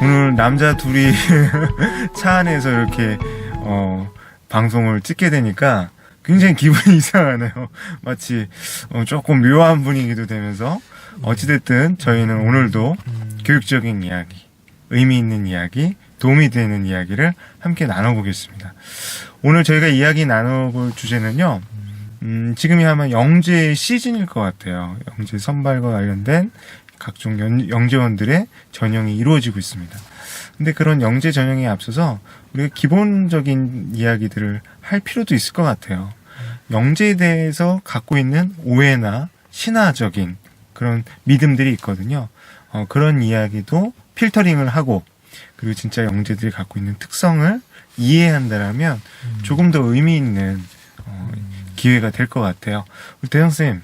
오늘 남자 둘이 차 안에서 이렇게 어, 방송을 찍게 되니까 굉장히 기분이 이상하네요. 마치 어, 조금 묘한 분위기도 되면서 어찌됐든 저희는 오늘도 교육적인 이야기, 의미 있는 이야기, 도움이 되는 이야기를 함께 나눠보겠습니다. 오늘 저희가 이야기 나눠볼 주제는요. 음, 지금이 아마 영재 시즌일 것 같아요. 영재 선발과 관련된 각종 연- 영재원들의 전형이 이루어지고 있습니다. 근데 그런 영재 전형에 앞서서 우리가 기본적인 이야기들을 할 필요도 있을 것 같아요. 영재에 대해서 갖고 있는 오해나 신화적인 그런 믿음들이 있거든요. 어, 그런 이야기도 필터링을 하고 그리고 진짜 영재들이 갖고 있는 특성을 이해한다라면 조금 더 의미 있는 어, 기회가 될 것 같아요. 우리 대성 쌤,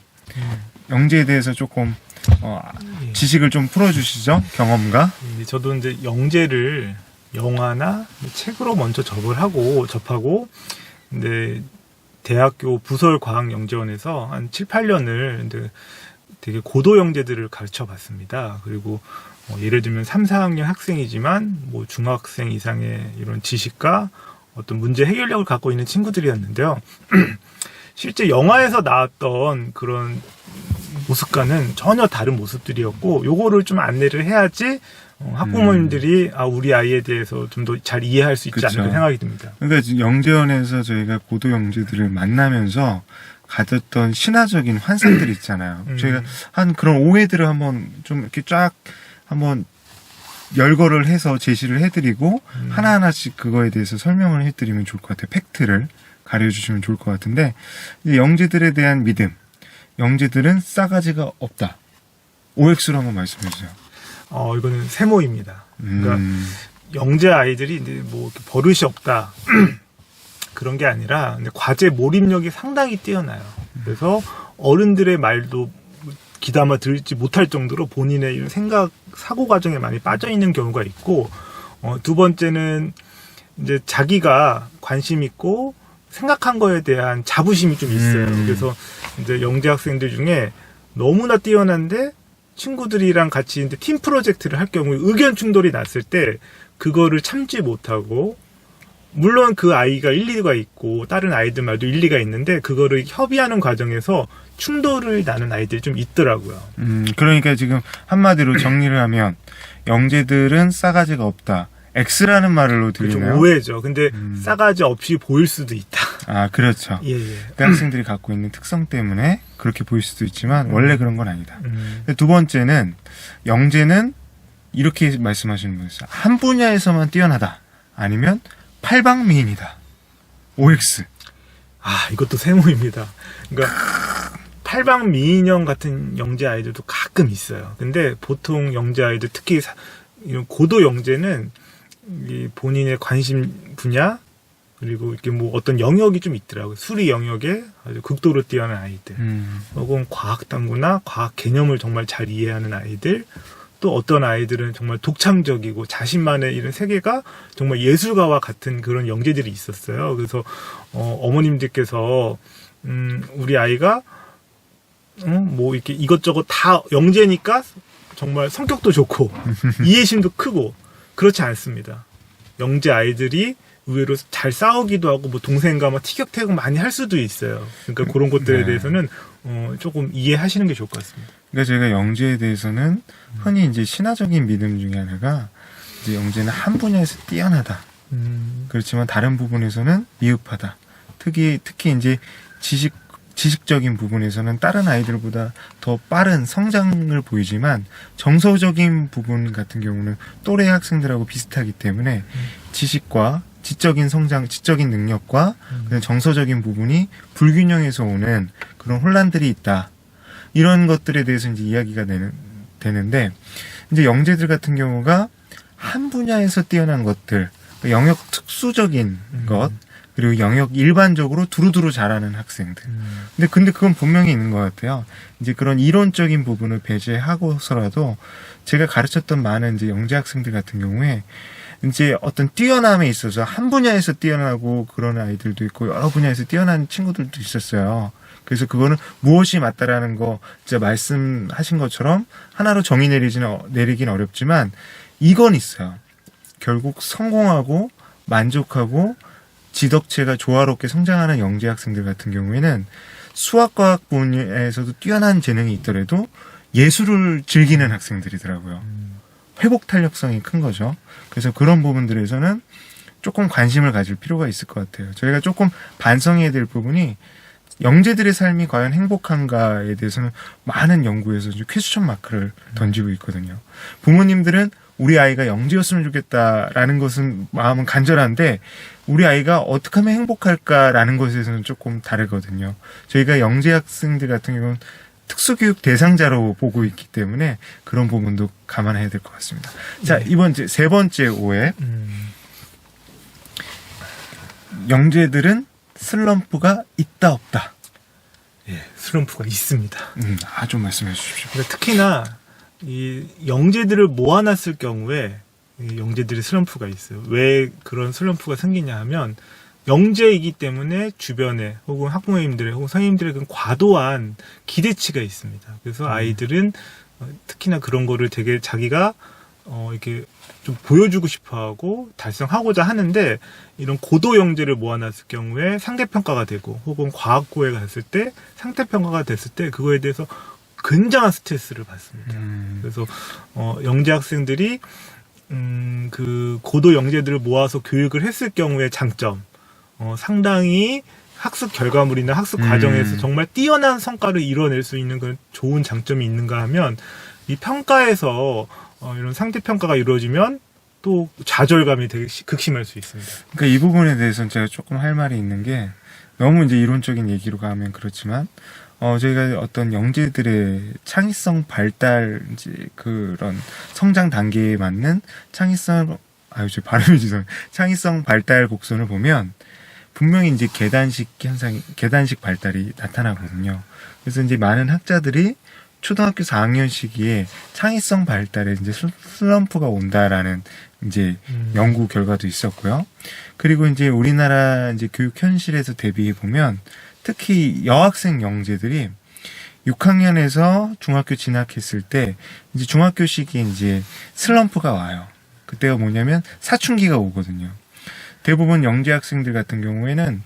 영재에 대해서 조금 어, 예. 지식을 좀 풀어주시죠. 경험과. 이제 저도 이제 영재를 영화나 책으로 먼저 접을 하고 접하고 근데 대학교 부설 과학 영재원에서 한 7, 8년을 이제 되게 고도 영재들을 가르쳐 봤습니다. 그리고 뭐 예를 들면 3, 4학년 학생이지만 뭐 중학생 이상의 이런 지식과 어떤 문제 해결력을 갖고 있는 친구들이었는데요. 실제 영화에서 나왔던 그런 모습과는 전혀 다른 모습들이었고 요거를 좀 안내를 해야지 어, 학부모님들이 아 우리 아이에 대해서 좀 더 잘 이해할 수 있지 그쵸. 않을까 생각이 듭니다. 그러니까 지금 영재원에서 저희가 고도 영재들을 만나면서 가졌던 신화적인 환상들 있잖아요. 음. 저희가 한 그런 오해들을 한번 좀 이렇게 쫙 한번 열거를 해서 제시를 해드리고 음. 하나하나씩 그거에 대해서 설명을 해드리면 좋을 것 같아요. 팩트를 가려주시면 좋을 것 같은데 영재들에 대한 믿음, 영재들은 싸가지가 없다. OX로 한번 말씀해 주세요. 어 이거는 세모입니다. 그러니까 음, 영재 아이들이 이제 뭐 버릇이 없다 그런 게 아니라 과제 몰입력이 상당히 뛰어나요. 그래서 어른들의 말도 귀담아 들지 못할 정도로 본인의 이런 생각 사고 과정에 많이 빠져 있는 경우가 있고 어, 두 번째는 이제 자기가 관심 있고 생각한 거에 대한 자부심이 좀 있어요. 음. 그래서 이제 영재 학생들 중에 너무나 뛰어난데 친구들이랑 같이 이제 팀 프로젝트를 할 경우에 의견 충돌이 났을 때 그거를 참지 못하고 물론 그 아이가 일리가 있고 다른 아이들 말도 일리가 있는데 그거를 협의하는 과정에서 충돌을 나는 아이들이 좀 있더라고요. 음, 그러니까 지금 한마디로 정리를 하면 영재들은 싸가지가 없다. X라는 말로 그게 좀? 오해죠. 근데 음. 싸가지 없이 보일 수도 있다. 아, 그렇죠. 예, 예. 그 학생들이 갖고 있는 특성 때문에 그렇게 보일 수도 있지만 원래 그런 건 아니다. 음, 두 번째는 영재는 이렇게 말씀하시는 분이 있어요. 한 분야에서만 뛰어나다. 아니면 팔방미인이다. OX. 아, 이것도 세모입니다. 그러니까 팔방 미인형 같은 영재 아이들도 가끔 있어요. 근데 보통 영재 아이들 특히 사- 이런 고도 영재는 이 본인의 관심 분야 그리고 이렇게 뭐 어떤 영역이 좀 있더라고요. 수리 영역에 아주 극도로 뛰어난 아이들. 음, 혹은 과학 탐구나 과학 개념을 정말 잘 이해하는 아이들. 또 어떤 아이들은 정말 독창적이고 자신만의 이런 세계가 정말 예술가와 같은 그런 영재들이 있었어요. 그래서 어, 어머님들께서 음, 우리 아이가 어, 뭐 이렇게 이것저것 다 영재니까 정말 성격도 좋고 이해심도 크고 그렇지 않습니다. 영재 아이들이 의외로 잘 싸우기도 하고 뭐 동생과 막 티격태격 많이 할 수도 있어요. 그러니까 그런 것들에 네. 대해서는 어, 조금 이해하시는 게 좋을 것 같습니다. 그러니까 저희가 영재에 대해서는 흔히 이제 신화적인 믿음 중에 하나가 이제 영재는 한 분야에서 뛰어나다. 음, 그렇지만 다른 부분에서는 미흡하다. 특히 특히 이제 지식 지식적인 부분에서는 다른 아이들보다 더 빠른 성장을 보이지만 정서적인 부분 같은 경우는 또래 학생들하고 비슷하기 때문에 지식과 지적인 성장, 지적인 능력과 그다음에 정서적인 부분이 불균형에서 오는 그런 혼란들이 있다. 이런 것들에 대해서 이제 이야기가 되는, 되는데 이제 영재들 같은 경우가 한 분야에서 뛰어난 것들, 그 영역 특수적인 음. 것, 그리고 영역 일반적으로 두루두루 잘하는 학생들. 음, 근데 근데 그건 분명히 있는 것 같아요. 이제 그런 이론적인 부분을 배제하고서라도 제가 가르쳤던 많은 이제 영재 학생들 같은 경우에 이제 어떤 뛰어남에 있어서 한 분야에서 뛰어나고 그런 아이들도 있고 여러 분야에서 뛰어난 친구들도 있었어요. 그래서 그거는 무엇이 맞다라는 거 진짜 말씀하신 것처럼 하나로 정의 내리지는 어- 내리긴 어렵지만 이건 있어요. 결국 성공하고 만족하고 지덕체가 조화롭게 성장하는 영재 학생들 같은 경우에는 수학과학 분야에서도 뛰어난 재능이 있더라도 예술을 즐기는 학생들이더라고요. 회복 탄력성이 큰 거죠. 그래서 그런 부분들에서는 조금 관심을 가질 필요가 있을 것 같아요. 저희가 조금 반성해야 될 부분이 영재들의 삶이 과연 행복한가에 대해서는 많은 연구에서 퀘스천 마크를 던지고 있거든요. 부모님들은 우리 아이가 영재였으면 좋겠다라는 것은 마음은 간절한데 우리 아이가 어떻게 하면 행복할까라는 것에서는 조금 다르거든요. 저희가 영재 학생들 같은 경우는 특수교육 대상자로 보고 있기 때문에 그런 부분도 감안해야 될 것 같습니다. 자, 이번 이제 세 번째 오해. 음, 영재들은 슬럼프가 있다 없다. 예, 슬럼프가 있습니다. 음, 아, 좀 말씀해 주십시오. 그러니까 특히나 이 영재들을 모아놨을 경우에 이 영재들의 슬럼프가 있어요. 왜 그런 슬럼프가 생기냐 하면 영재이기 때문에 주변에 혹은 학부모님들의 혹은 선생님들의 그 과도한 기대치가 있습니다. 그래서 아이들은 어, 특히나 그런 거를 되게 자기가 어 이렇게 좀 보여주고 싶어 하고 달성하고자 하는데 이런 고도 영재를 모아놨을 경우에 상대평가가 되고 혹은 과학고해가 됐을 때 상대평가가 됐을 때 그거에 대해서 굉장한 스트레스를 받습니다. 음, 그래서 어, 영재 학생들이 음, 그 고도 영재들을 모아서 교육을 했을 경우의 장점, 어, 상당히 학습 결과물이나 학습 음. 과정에서 정말 뛰어난 성과를 이뤄낼 수 있는 그런 좋은 장점이 있는가 하면 이 평가에서 어, 이런 상대 평가가 이루어지면 또 좌절감이 되게 시- 극심할 수 있습니다. 그러니까 이 부분에 대해서는 제가 조금 할 말이 있는 게 너무 이제 이론적인 얘기로 가면 그렇지만 어 저희가 어떤 영재들의 창의성 발달 이제 그런 성장 단계에 맞는 창의성 아유 제 발음이 죄송 창의성 발달 곡선을 보면 분명히 이제 계단식 현상 계단식 발달이 나타나거든요. 그래서 이제 많은 학자들이 초등학교 4학년 시기에 창의성 발달에 이제 슬- 슬럼프가 온다라는 이제 음. 연구 결과도 있었고요. 그리고 이제 우리나라 이제 교육 현실에서 대비해 보면 특히 여학생 영재들이 6학년에서 중학교 진학했을 때 이제 중학교 시기에 이제 슬럼프가 와요. 그때가 뭐냐면 사춘기가 오거든요. 대부분 영재 학생들 같은 경우에는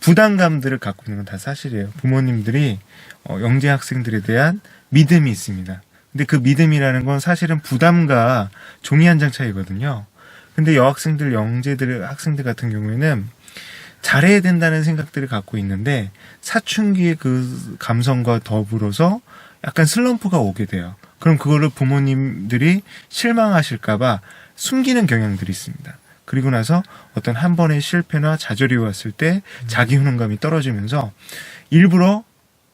부담감들을 갖고 있는 건 다 사실이에요. 부모님들이 어, 영재 학생들에 대한 믿음이 있습니다. 근데 그 믿음이라는 건 사실은 부담과 종이 한 장 차이거든요. 근데 여학생들, 영재들, 학생들 같은 경우에는 잘해야 된다는 생각들을 갖고 있는데 사춘기의 그 감성과 더불어서 약간 슬럼프가 오게 돼요. 그럼 그거를 부모님들이 실망하실까봐 숨기는 경향들이 있습니다. 그리고 나서 어떤 한 번의 실패나 좌절이 왔을 때 자기 효능감이 떨어지면서 일부러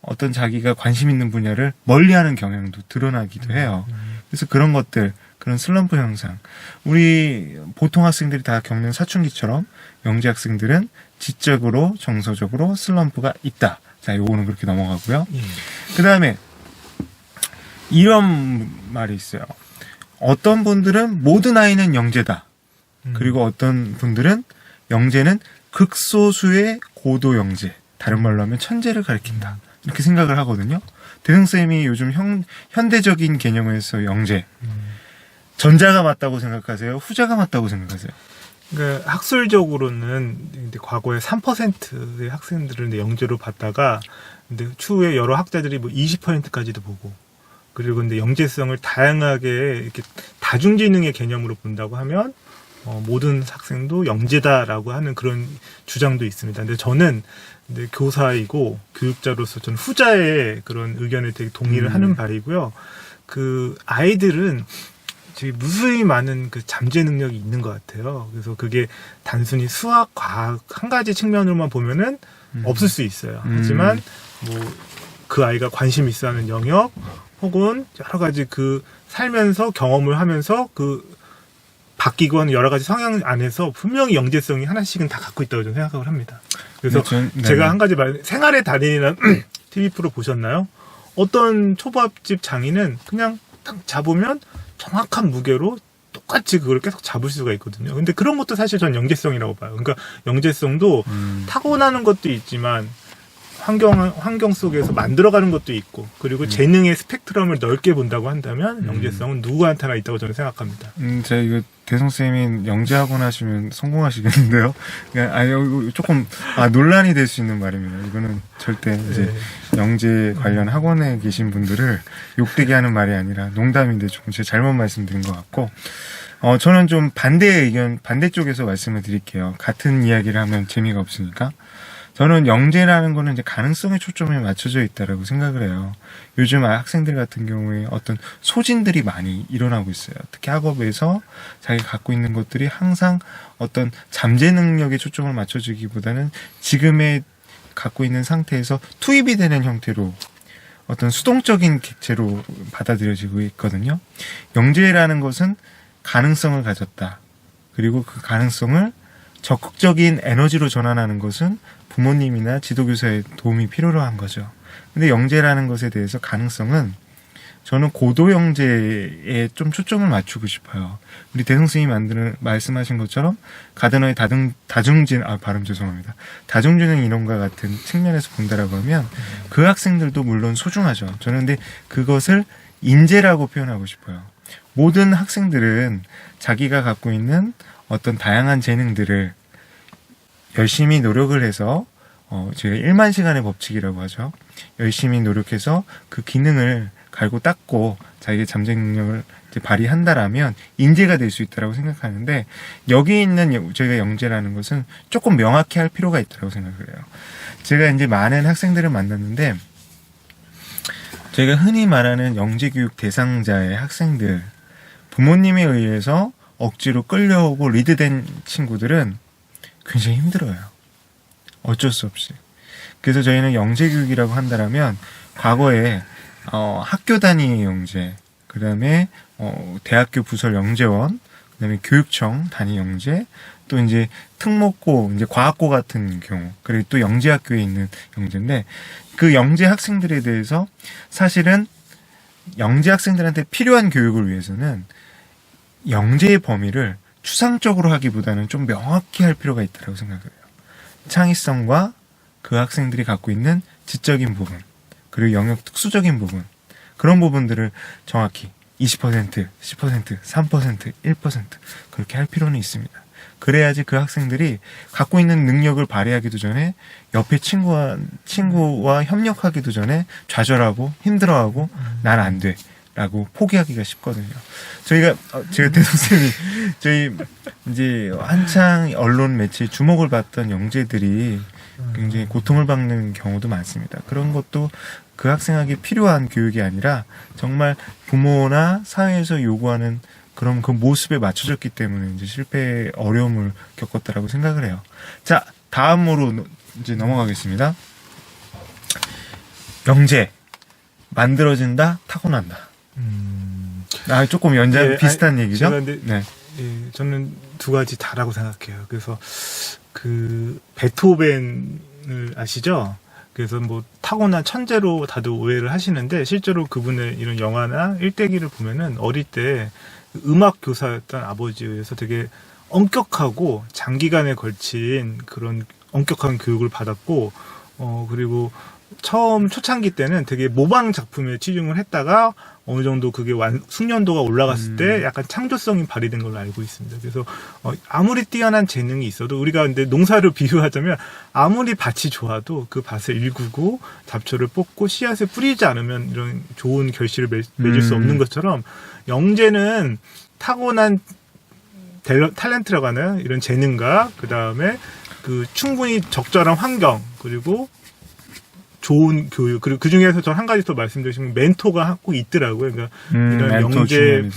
어떤 자기가 관심 있는 분야를 멀리하는 경향도 드러나기도 해요. 그래서 그런 것들, 그런 슬럼프 현상, 우리 보통 학생들이 다 겪는 사춘기처럼 영재 학생들은 지적으로 정서적으로 슬럼프가 있다. 자, 요거는 그렇게 넘어가고요. 예. 그 다음에 이런 말이 있어요. 어떤 분들은 모든 아이는 영재다. 음. 그리고 어떤 분들은 영재는 극소수의 고도 영재. 다른 말로 하면 천재를 가리킨다. 이렇게 생각을 하거든요. 대승쌤이 요즘 현, 현대적인 개념에서 영재. 음. 전자가 맞다고 생각하세요? 후자가 맞다고 생각하세요? 그러니까 학술적으로는 과거에 3%의 학생들을 영재로 봤다가 근데 추후에 여러 학자들이 뭐 20%까지도 보고 그리고 근데 영재성을 다양하게 이렇게 다중지능의 개념으로 본다고 하면 어, 모든 학생도 영재다라고 하는 그런 주장도 있습니다. 근데 저는 근데 교사이고 교육자로서 저는 후자의 그런 의견에 되게 동의를 음. 하는 바이고요. 그 아이들은 되게 무수히 많은 그 잠재 능력이 있는 것 같아요. 그래서 그게 단순히 수학, 과학 한 가지 측면으로만 보면은 음. 없을 수 있어요. 음. 하지만 뭐 그 아이가 관심 있어하는 영역 혹은 여러 가지 그 살면서 경험을 하면서 그 바뀌고 하는 여러 가지 성향 안에서 분명히 영재성이 하나씩은 다 갖고 있다고 저는 생각을 합니다. 그래서 네, 전- 네, 제가 네. 한 가지 말, 생활의 달인이라는 TV 프로 보셨나요? 어떤 초밥집 장인은 그냥 딱 잡으면 정확한 무게로 똑같이 그걸 계속 잡을 수가 있거든요. 근데 그런 것도 사실 전 영재성이라고 봐요. 그러니까 영재성도 음. 타고나는 것도 있지만 환경 환경 속에서 만들어가는 것도 있고 그리고 재능의 스펙트럼을 넓게 본다고 한다면 음. 영재성은 누구한테나 있다고 저는 생각합니다. 음, 제가 이거 대성 쌤이 영재학원 하시면 성공하시겠는데요. 그냥 아 이거 조금 아 논란이 될 수 있는 말입니다. 이거는 절대 이제 네. 영재 관련 학원에 계신 분들을 욕되게 하는 말이 아니라 농담인데 조금 제가 잘못 말씀드린 것 같고 어 저는 좀 반대의 의견 반대쪽에서 말씀을 드릴게요. 같은 이야기를 하면 재미가 없으니까. 저는 영재라는 거는 이제 가능성에 초점이 맞춰져 있다라고 생각을 해요. 요즘 학생들 같은 경우에 어떤 소진들이 많이 일어나고 있어요. 특히 학업에서 자기가 갖고 있는 것들이 항상 어떤 잠재 능력에 초점을 맞춰주기보다는 지금의 갖고 있는 상태에서 투입이 되는 형태로 어떤 수동적인 객체로 받아들여지고 있거든요. 영재라는 것은 가능성을 가졌다. 그리고 그 가능성을 적극적인 에너지로 전환하는 것은 부모님이나 지도교사의 도움이 필요로 한 거죠. 근데 영재라는 것에 대해서 가능성은 저는 고도 영재에 좀 초점을 맞추고 싶어요. 우리 대성스님이 만드는 말씀하신 것처럼 가드너의 다중 다중진 아 발음 죄송합니다. 다중지능 이론과 같은 측면에서 본다라고 하면 그 학생들도 물론 소중하죠. 저는 근데 그것을 인재라고 표현하고 싶어요. 모든 학생들은 자기가 갖고 있는 어떤 다양한 재능들을 열심히 노력을 해서 어, 저희가 1만 시간의 법칙이라고 하죠. 열심히 노력해서 그 기능을 갈고 닦고 자기의 잠재 능력을 발휘한다라면 인재가 될 수 있다라고 생각하는데 여기 있는 여- 저희가 영재라는 것은 조금 명확히 할 필요가 있다고 생각을 해요. 제가 이제 많은 학생들을 만났는데 저희가 흔히 말하는 영재 교육 대상자의 학생들 부모님에 의해서 억지로 끌려오고 리드된 친구들은 굉장히 힘들어요. 어쩔 수 없이. 그래서 저희는 영재 교육이라고 한다라면 과거에 어, 학교 단위 영재, 그 다음에 어, 대학교 부설 영재원, 그 다음에 교육청 단위 영재, 또 이제 특목고, 이제 과학고 같은 경우, 그리고 또 영재학교에 있는 영재인데 그 영재 학생들에 대해서 사실은 영재 학생들한테 필요한 교육을 위해서는 영재의 범위를 추상적으로 하기보다는 좀 명확히 할 필요가 있다고 생각해요. 창의성과 그 학생들이 갖고 있는 지적인 부분, 그리고 영역 특수적인 부분, 그런 부분들을 정확히 20%, 10%, 3%, 1% 그렇게 할 필요는 있습니다. 그래야지 그 학생들이 갖고 있는 능력을 발휘하기도 전에 옆에 친구와, 친구와 협력하기도 전에 좌절하고 힘들어하고 난 안 돼. 라고 포기하기가 쉽거든요. 저희가, 어, 제가 대선생님이, 저희, 이제 한창 언론 매체에 주목을 받던 영재들이 굉장히 고통을 받는 경우도 많습니다. 그런 것도 그 학생에게 필요한 교육이 아니라 정말 부모나 사회에서 요구하는 그런 그 모습에 맞춰졌기 때문에 이제 실패의 어려움을 겪었다라고 생각을 해요. 자, 다음으로 노- 이제 넘어가겠습니다. 영재. 만들어진다, 타고난다. 음, 아, 조금 연장 예, 비슷한 아니, 얘기죠? 근데 네. 예, 저는 두 가지 다라고 생각해요. 그래서 그 베토벤을 아시죠? 그래서 뭐 타고난 천재로 다들 오해를 하시는데 실제로 그분의 이런 영화나 일대기를 보면은 어릴 때 음악 교사였던 아버지에 의해서 되게 엄격하고 장기간에 걸친 그런 엄격한 교육을 받았고 어 그리고 처음 초창기 때는 되게 모방 작품에 치중을 했다가 어느 정도 그게 완 숙련도가 올라갔을 음. 때 약간 창조성이 발휘된 걸로 알고 있습니다. 그래서 어, 아무리 뛰어난 재능이 있어도 우리가 근데 농사를 비유하자면 아무리 밭이 좋아도 그 밭을 일구고 잡초를 뽑고 씨앗을 뿌리지 않으면 이런 좋은 결실을 맺, 수 음. 없는 것처럼 영재는 타고난 탤런- 탤런트라고 하는 이런 재능과 그 다음에 그 충분히 적절한 환경 그리고 좋은 교육 그리고 그 중에서 전한 가지 더 말씀드리시면 멘토가 꼭 있더라고요. 그러니까 음, 이런 영재.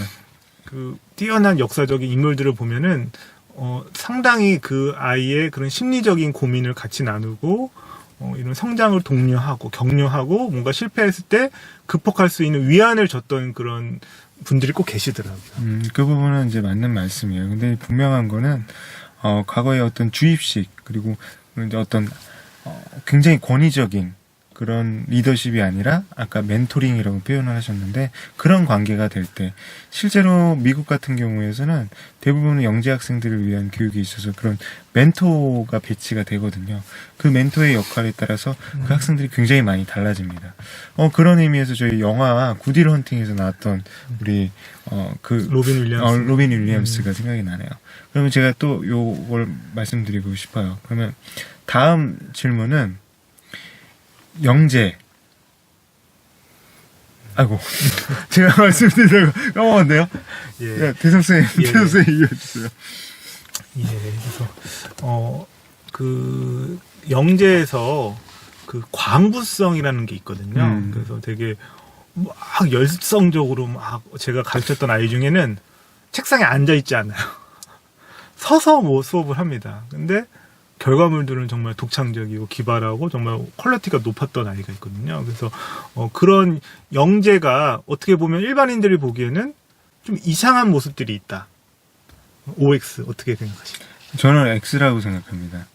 그 뛰어난 역사적인 인물들을 보면은 어, 상당히 그 아이의 그런 심리적인 고민을 같이 나누고 어, 이런 성장을 독려하고 격려하고 뭔가 실패했을 때 극복할 수 있는 위안을 줬던 그런 분들이 꼭 계시더라고요. 음, 그 부분은 이제 맞는 말씀이에요. 근데 분명한 거는 어, 과거의 어떤 주입식 그리고 이제 어떤 어, 굉장히 권위적인 그런 리더십이 아니라 아까 멘토링이라고 표현을 하셨는데 그런 관계가 될 때 실제로 미국 같은 경우에서는 대부분 영재 학생들을 위한 교육에 있어서 그런 멘토가 배치가 되거든요. 그 멘토의 역할에 따라서 그 학생들이 굉장히 많이 달라집니다. 어 그런 의미에서 저희 영화 구딜 헌팅에서 나왔던 우리 어그 로빈 윌리엄스. 어, 로빈 윌리엄스가 생각이 나네요. 그러면 제가 또 요걸 말씀드리고 싶어요. 그러면 다음 질문은 영재. 아이고, 제가 말씀드리다가 까먹었네요. 예. 네, 대성 선생님, 예. 대성 선생님 이어주세요. 예, 그래서 어그 영재에서 그 광부성이라는 게 있거든요. 음. 그래서 되게 막 열성적으로 막 제가 가르쳤던 아이 중에는 책상에 앉아 있지 않아요. 서서 뭐 수업을 합니다. 근데 결과물들은 정말 독창적이고 기발하고 정말 퀄리티가 높았던 아이가 있거든요. 그래서 어, 그런 영재가 어떻게 보면 일반인들이 보기에는 좀 이상한 모습들이 있다. OX 어떻게 생각하십니까? 저는 X라고 생각합니다.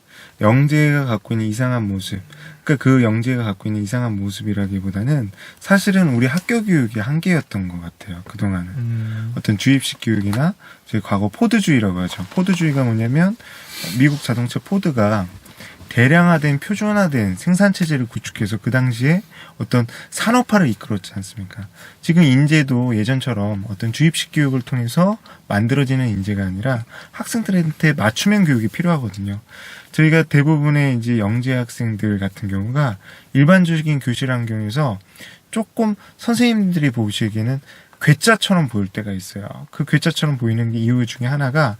영재가 갖고 있는 이상한 모습. 그러니까 그 영재가 갖고 있는 이상한 모습이라기보다는 사실은 우리 학교 교육의 한계였던 것 같아요. 그 동안은. 음, 어떤 주입식 교육이나 저희 과거 포드주의라고 하죠. 포드주의가 뭐냐면 미국 자동차 포드가 대량화된 표준화된 생산 체제를 구축해서 그 당시에 어떤 산업화를 이끌었지 않습니까? 지금 인재도 예전처럼 어떤 주입식 교육을 통해서 만들어지는 인재가 아니라 학생들한테 맞춤형 교육이 필요하거든요. 저희가 대부분의 이제 영재 학생들 같은 경우가 일반적인 교실 환경에서 조금 선생님들이 보시기에는 괴짜처럼 보일 때가 있어요. 그 괴짜처럼 보이는 이유 중에 하나가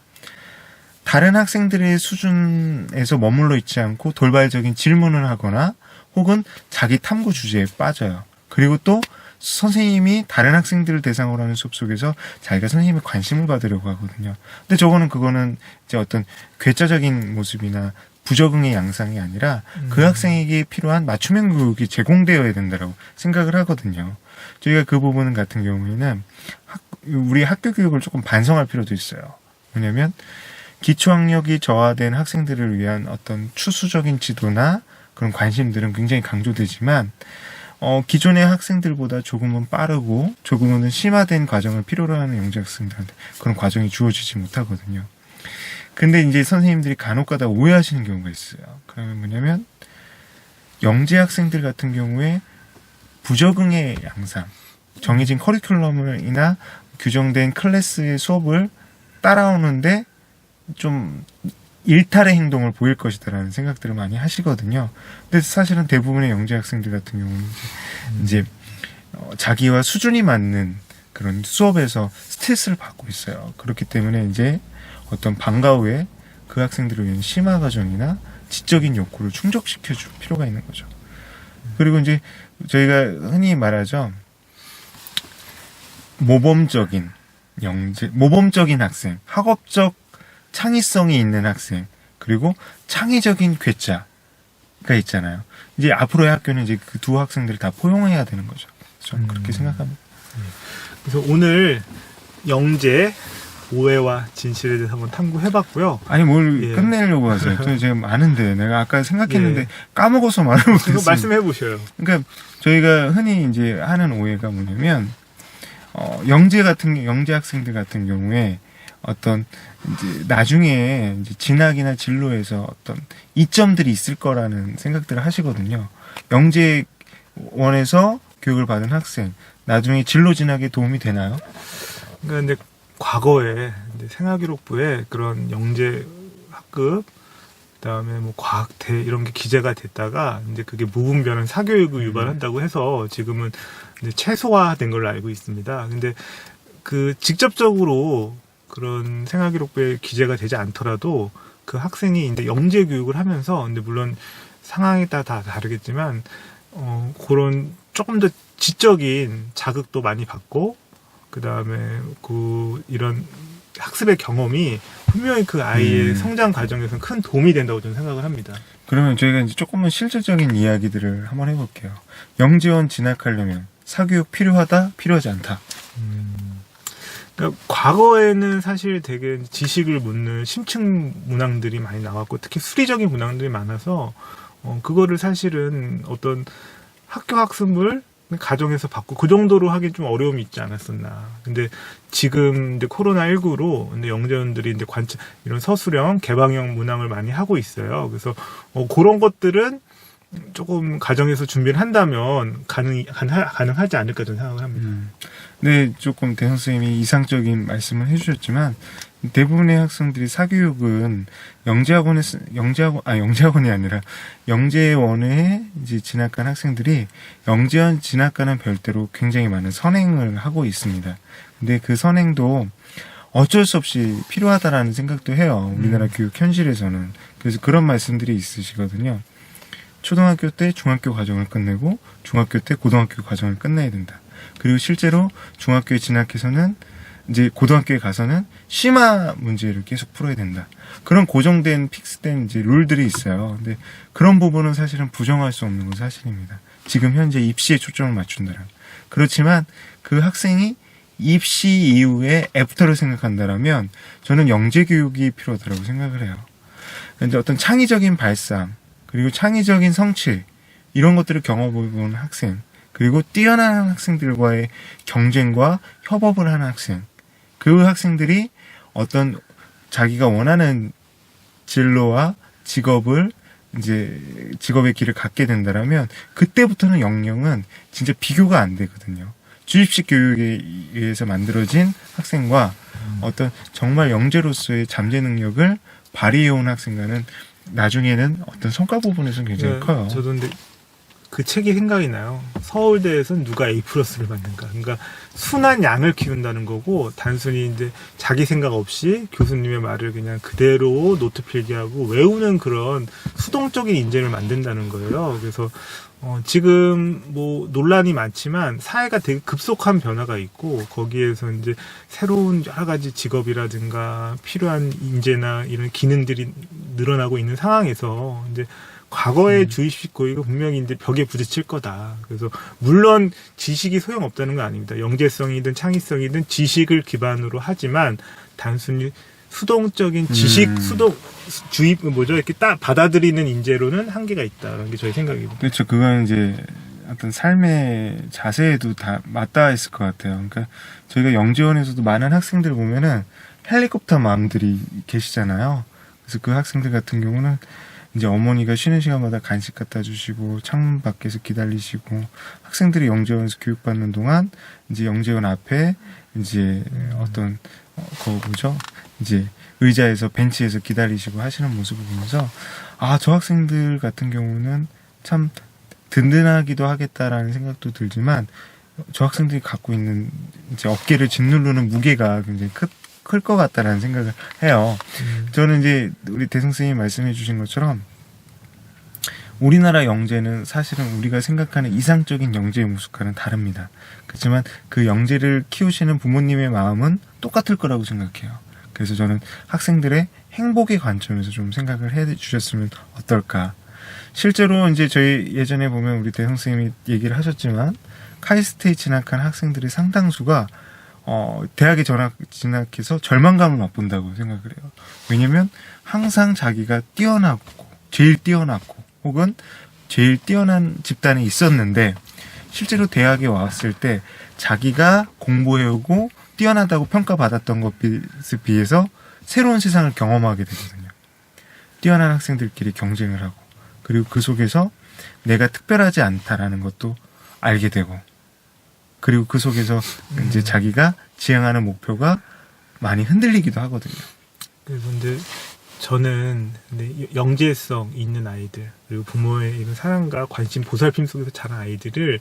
다른 학생들의 수준에서 머물러 있지 않고 돌발적인 질문을 하거나 혹은 자기 탐구 주제에 빠져요. 그리고 또 선생님이 다른 학생들을 대상으로 하는 수업 속에서 자기가 선생님의 관심을 받으려고 하거든요. 근데 저거는 그거는 이제 어떤 괴짜적인 모습이나 부적응의 양상이 아니라 그 음. 학생에게 필요한 맞춤형 교육이 제공되어야 된다고 생각을 하거든요. 저희가 그 부분 같은 경우에는 학- 우리 학교 교육을 조금 반성할 필요도 있어요. 뭐냐면 기초학력이 저하된 학생들을 위한 어떤 추수적인 지도나 그런 관심들은 굉장히 강조되지만 어, 기존의 학생들보다 조금은 빠르고 조금은 심화된 과정을 필요로 하는 영재 학생들한테 그런 과정이 주어지지 못하거든요. 근데 이제 선생님들이 간혹 가다 오해하시는 경우가 있어요. 그러면 뭐냐면 영재 학생들 같은 경우에 부적응의 양상, 정해진 커리큘럼이나 규정된 클래스의 수업을 따라오는데 좀 일탈의 행동을 보일 것이다라는 생각들을 많이 하시거든요. 근데 사실은 대부분의 영재 학생들 같은 경우는 이제, 이제 어, 자기와 수준이 맞는 그런 수업에서 스트레스를 받고 있어요. 그렇기 때문에 이제 어떤 방과 후에 그 학생들을 위한 심화 과정이나 지적인 욕구를 충족시켜 줄 필요가 있는 거죠. 그리고 이제 저희가 흔히 말하죠. 모범적인 영재, 모범적인 학생, 학업적 창의성이 있는 학생, 그리고 창의적인 괴짜가 있잖아요. 이제 앞으로의 학교는 이제 그 두 학생들을 다 포용해야 되는 거죠. 저는 그렇게 음. 생각합니다. 그래서 오늘 영재 오해와 진실에 대해서 한번 탐구해봤고요. 아니 뭘 예. 끝내려고 하세요? 저 지금 아는데 내가 아까 생각했는데 예. 까먹어서 말을 못했어요. 말씀해 보셔요. 그러니까 저희가 흔히 이제 하는 오해가 뭐냐면 어, 영재 같은 경- 영재 학생들 같은 경우에 어떤 이제 나중에 이제 진학이나 진로에서 어떤 이점들이 있을 거라는 생각들을 하시거든요. 영재 원에서 교육을 받은 학생 나중에 진로 진학에 도움이 되나요? 그러니까 근데 과거에 이제 생활기록부에 그런 영재 학급 그다음에 뭐 과학대 이런 게 기재가 됐다가 이제 그게 무분별한 사교육을 유발한다고 해서 지금은 이제 최소화된 걸로 알고 있습니다. 근데 그 직접적으로 그런 생활기록부에 기재가 되지 않더라도 그 학생이 이제 영재 교육을 하면서 근데 물론 상황에 따라 다 다르겠지만 어 그런 조금 더 지적인 자극도 많이 받고 그 다음에 그 이런 학습의 경험이 분명히 그 아이의 음. 성장 과정에서는 큰 도움이 된다고 저는 생각을 합니다. 그러면 저희가 이제 조금은 실질적인 이야기들을 한번 해볼게요. 영재원 진학하려면 사교육 필요하다, 필요하지 않다. 그러니까 과거에는 사실 되게 지식을 묻는 심층 문항들이 많이 나왔고 특히 수리적인 문항들이 많아서 어, 그거를 사실은 어떤 학교 학습을 가정에서 받고 그 정도로 하긴 좀 어려움이 있지 않았었나. 근데 지금 이제 코로나 19로 근데 영재원들이 이제 관찰 이런 서술형 개방형 문항을 많이 하고 있어요. 그래서 어, 그런 것들은 조금 가정에서 준비를 한다면 가능 가능 가능하지 않을까 저는 생각을 합니다. 음. 네, 조금 대성 선생님이 이상적인 말씀을 해주셨지만 대부분의 학생들이 사교육은 영재학원에 쓰- 영재학원 아 영재학원이 아니라 영재원에 이제 진학한 학생들이 영재원 진학과는 별도로 굉장히 많은 선행을 하고 있습니다. 근데 그 선행도 어쩔 수 없이 필요하다라는 생각도 해요. 우리나라 교육 현실에서는 그래서 그런 말씀들이 있으시거든요. 초등학교 때 중학교 과정을 끝내고 중학교 때 고등학교 과정을 끝내야 된다. 그리고 실제로 중학교에 진학해서는 이제 고등학교에 가서는 심화 문제를 계속 풀어야 된다. 그런 고정된 픽스된 이제 룰들이 있어요. 근데 그런 부분은 사실은 부정할 수 없는 건 사실입니다. 지금 현재 입시에 초점을 맞춘다면. 그렇지만 그 학생이 입시 이후에 애프터를 생각한다라면 저는 영재 교육이 필요하다고 생각을 해요. 근데 어떤 창의적인 발상 그리고 창의적인 성취 이런 것들을 경험해본 학생 그리고 뛰어난 학생들과의 경쟁과 협업을 하는 학생 그 학생들이 어떤 자기가 원하는 진로와 직업을 이제 직업의 길을 갖게 된다라면 그때부터는 영영은 진짜 비교가 안 되거든요. 주입식 교육에 의해서 만들어진 학생과 어떤 정말 영재로서의 잠재 능력을 발휘해온 학생과는 나중에는 어떤 성과 부분에서는 굉장히 네, 커요. 저도 근데 그 책이 생각이 나요. 서울대에서는 누가 A 플러스를 받는가. 그러니까 순한 양을 키운다는 거고 단순히 이제 자기 생각 없이 교수님의 말을 그냥 그대로 노트 필기하고 외우는 그런 수동적인 인재를 만든다는 거예요. 그래서 어, 지금 뭐 논란이 많지만 사회가 되게 급속한 변화가 있고 거기에서 이제 새로운 여러 가지 직업이라든가 필요한 인재나 이런 기능들이 늘어나고 있는 상황에서 이제 과거의 주입식 교육은 분명히 이제 벽에 부딪힐 거다. 그래서 물론 지식이 소용없다는 건 아닙니다. 영재성이든 창의성이든 지식을 기반으로 하지만 단순히 수동적인 지식 음. 수동 주입 뭐죠 이렇게 딱 받아들이는 인재로는 한계가 있다는 게 저희 생각입니다. 그렇죠. 그건 이제 어떤 삶의 자세에도 다 맞닿아 있을 것 같아요. 그러니까 저희가 영재원에서도 많은 학생들 보면은 헬리콥터 맘들이 계시잖아요. 그래서 그 학생들 같은 경우는 이제 어머니가 쉬는 시간마다 간식 갖다 주시고 창문 밖에서 기다리시고 학생들이 영재원에서 교육받는 동안 이제 영재원 앞에 이제 어떤 어, 그 뭐죠? 이제 의자에서 벤치에서 기다리시고 하시는 모습을 보면서 아 저 학생들 같은 경우는 참 든든하기도 하겠다라는 생각도 들지만 저 학생들이 갖고 있는 이제 어깨를 짓누르는 무게가 굉장히 클것 같다라는 생각을 해요. 저는 이제 우리 대승 선생님이 말씀해 주신 것처럼 우리나라 영재는 사실은 우리가 생각하는 이상적인 영재의 모습과는 다릅니다. 그렇지만 그 영재를 키우시는 부모님의 마음은 똑같을 거라고 생각해요. 그래서 저는 학생들의 행복의 관점에서 좀 생각을 해 주셨으면 어떨까. 실제로 이제 저희 예전에 보면 우리 대성 선생님이 얘기를 하셨지만 카이스트에 진학한 학생들의 상당수가 어, 대학에 전학, 진학해서 절망감을 맛본다고 생각을 해요. 왜냐면 항상 자기가 뛰어나고, 제일 뛰어났고, 혹은 제일 뛰어난 집단에 있었는데, 실제로 대학에 왔을 때 자기가 공부해오고 뛰어나다고 평가받았던 것에 비해서 새로운 세상을 경험하게 되거든요. 뛰어난 학생들끼리 경쟁을 하고, 그리고 그 속에서 내가 특별하지 않다라는 것도 알게 되고, 그리고 그 속에서 이제 자기가 지향하는 목표가 많이 흔들리기도 하거든요. 그래서 이제 저는 영재성 있는 아이들 그리고 부모의 이런 사랑과 관심 보살핌 속에서 자란 아이들을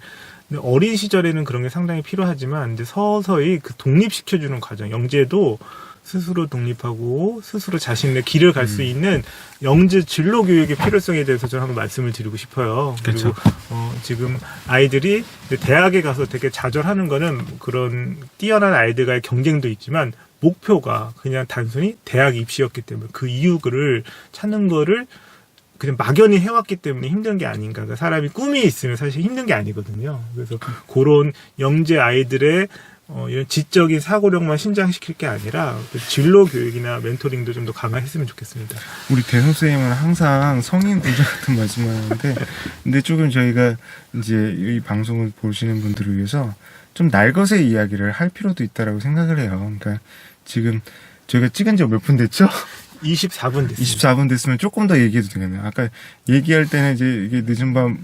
어린 시절에는 그런 게 상당히 필요하지만 이제 서서히 그 독립시켜주는 과정. 영재도 스스로 독립하고 스스로 자신의 길을 갈수 있는 영재 진로 교육의 필요성에 대해서 저는 한번 말씀을 드리고 싶어요. 그리고 어, 지금 아이들이 대학에 가서 되게 좌절하는 거는 그런 뛰어난 아이들과의 경쟁도 있지만 목표가 그냥 단순히 대학 입시였기 때문에 그 이유를 찾는 거를 그냥 막연히 해왔기 때문에 힘든 게 아닌가. 그러니까 사람이 꿈이 있으면 사실 힘든 게 아니거든요. 그래서 그런 영재 아이들의 어, 이런 지적인 사고력만 신장시킬 게 아니라 그 진로 교육이나 멘토링도 좀 더 강화했으면 좋겠습니다. 우리 대성 선생님은 항상 성인 부자 같은 말씀을 하는데, 근데 조금 저희가 이제 이 방송을 보시는 분들을 위해서 좀 날것의 이야기를 할 필요도 있다라고 생각을 해요. 그러니까 지금 저희가 찍은 지 몇 분 됐죠? 24분 됐습니다. 24분 됐으면 조금 더 얘기해도 되겠네요. 아까 얘기할 때는 이제 이게 늦은 밤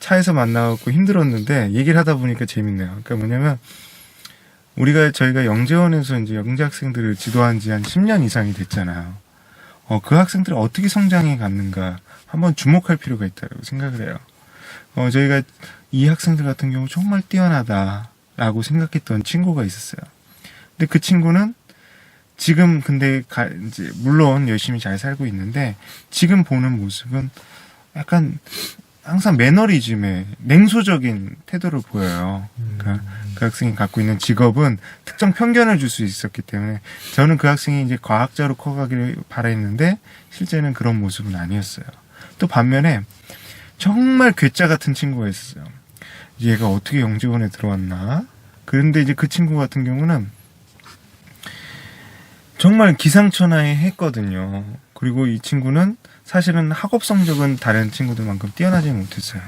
차에서 만나갖고 힘들었는데 얘기를 하다 보니까 재밌네요. 그러니까 뭐냐면 우리가 저희가 영재원에서 이제 영재 학생들을 지도한 지 한 10년 이상이 됐잖아요. 어, 그 학생들이 어떻게 성장해 갔는가 한번 주목할 필요가 있다고 생각을 해요. 어, 저희가 이 학생들 같은 경우 정말 뛰어나다라고 생각했던 친구가 있었어요. 근데 그 친구는 지금 근데 가, 이제 물론 열심히 잘 살고 있는데 지금 보는 모습은 약간 항상 매너리즘에 냉소적인 태도를 보여요. 그러니까 그 학생이 갖고 있는 직업은 특정 편견을 줄 수 있었기 때문에 저는 그 학생이 이제 과학자로 커가기를 바랬는데 실제는 그런 모습은 아니었어요. 또 반면에 정말 괴짜 같은 친구가 있었어요. 얘가 어떻게 영지원에 들어왔나? 그런데 이제 그 친구 같은 경우는 정말 기상천외 했거든요. 그리고 이 친구는 사실은 학업 성적은 다른 친구들만큼 뛰어나지 못했어요.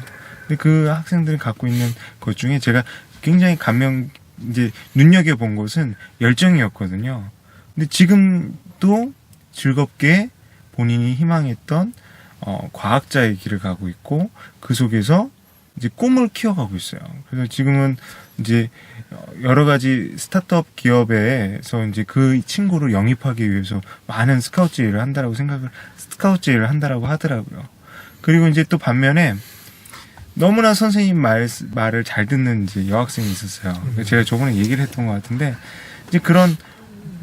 근데 그 학생들이 갖고 있는 것 중에 제가 굉장히 감명 이제 눈여겨 본 것은 열정이었거든요. 근데 지금도 즐겁게 본인이 희망했던 어, 과학자의 길을 가고 있고 그 속에서 이제 꿈을 키워가고 있어요. 그래서 지금은 이제 어, 여러 가지 스타트업 기업에서 이제 그 친구를 영입하기 위해서 많은 스카우트 제의를 한다라고 생각을 스카우트 제의를 한다라고 하더라고요. 그리고 이제 또 반면에 너무나 선생님 말 말을 잘 듣는 이제 여학생이 있었어요. 제가 저번에 얘기를 했던 것 같은데 이제 그런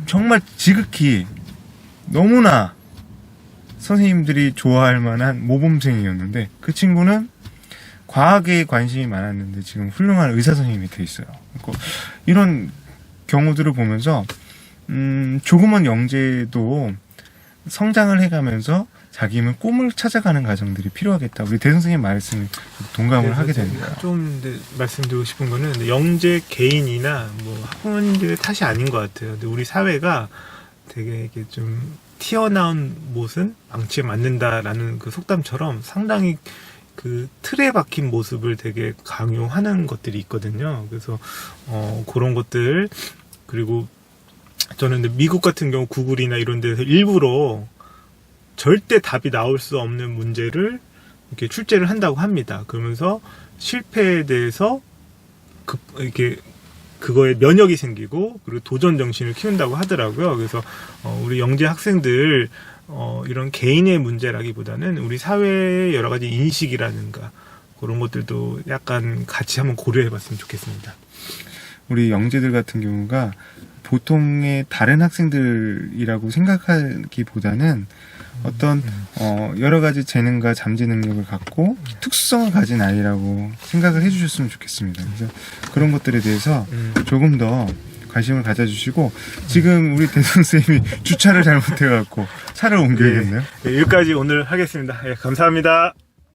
정말 지극히 너무나 선생님들이 좋아할 만한 모범생이었는데 그 친구는 과학에 관심이 많았는데 지금 훌륭한 의사 선생님이 돼 있어요. 그러니까 이런 경우들을 보면서 음, 조금은 영재도 성장을 해가면서 자기는 꿈을 찾아가는 과정들이 필요하겠다. 우리 대 선생님 말씀에 동감을 네, 하게 됩니다. 좀 말씀드리고 싶은 거는 영재 개인이나 뭐 학부모님들의 탓이 아닌 것 같아요. 근데 우리 사회가 되게 이게 좀 튀어나온 못은 망치에 맞는다라는 그 속담처럼 상당히 그 틀에 박힌 모습을 되게 강요하는 것들이 있거든요. 그래서 어 그런 것들 그리고 저는 미국 같은 경우 구글이나 이런 데서 일부러 절대 답이 나올 수 없는 문제를 이렇게 출제를 한다고 합니다. 그러면서 실패에 대해서 급 이렇게 그거에 면역이 생기고 그리고 도전 정신을 키운다고 하더라고요. 그래서 어, 우리 영재 학생들 어, 이런 개인의 문제라기보다는 우리 사회의 여러 가지 인식이라든가 그런 것들도 약간 같이 한번 고려해 봤으면 좋겠습니다. 우리 영재들 같은 경우가 보통의 다른 학생들이라고 생각하기보다는 어떤 어, 여러 가지 재능과 잠재 능력을 갖고 특수성을 가진 아이라고 생각을 해주셨으면 좋겠습니다. 그래서 그런 것들에 대해서 조금 더 관심을 가져주시고 지금 우리 대선 쌤이 주차를 잘못해갖고 차를 옮겨야겠네요. 네, 여기까지 오늘 하겠습니다. 예, 감사합니다.